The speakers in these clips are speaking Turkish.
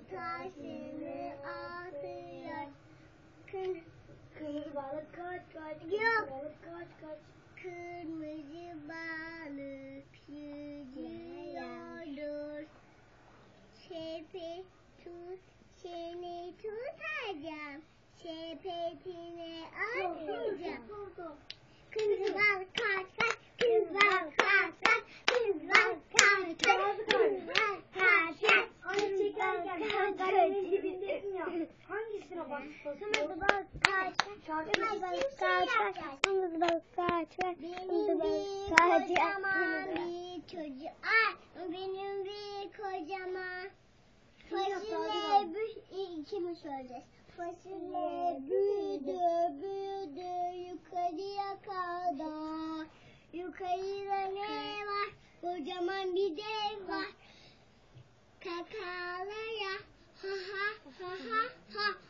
Oltasını atıyor. Kır, Kırmızı balık kaç kaç. Yok. Balık kaç kaç. Kırmızı balık yüzüyordur. Sepet tut, seni tutacağım. Sepetine atacağım. Kırmızı balık kaç kaç, kırmızı balık kaç kaç, kırmızı balık kaç kaç, kırmızı balık kaç kaç. Hani çekerken sen kalenin dibindesin ya. Hangisine bak Kırmızı balık kaç? Kırmızı balık kaç? kırmızı balık kaç? Kırmızı balık kaç? kaç. bir çocuk, ay benim bir kocaman. Fasulye büyüdü, kimi söyleyeceğiz? Fasulye büyüdü, büyüdü. yukarıya kadar. Yukarıda ne var? Kocaman bir dev var. Kakalara ha ha ha ha ha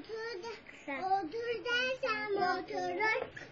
Otur, otur dersen oturur.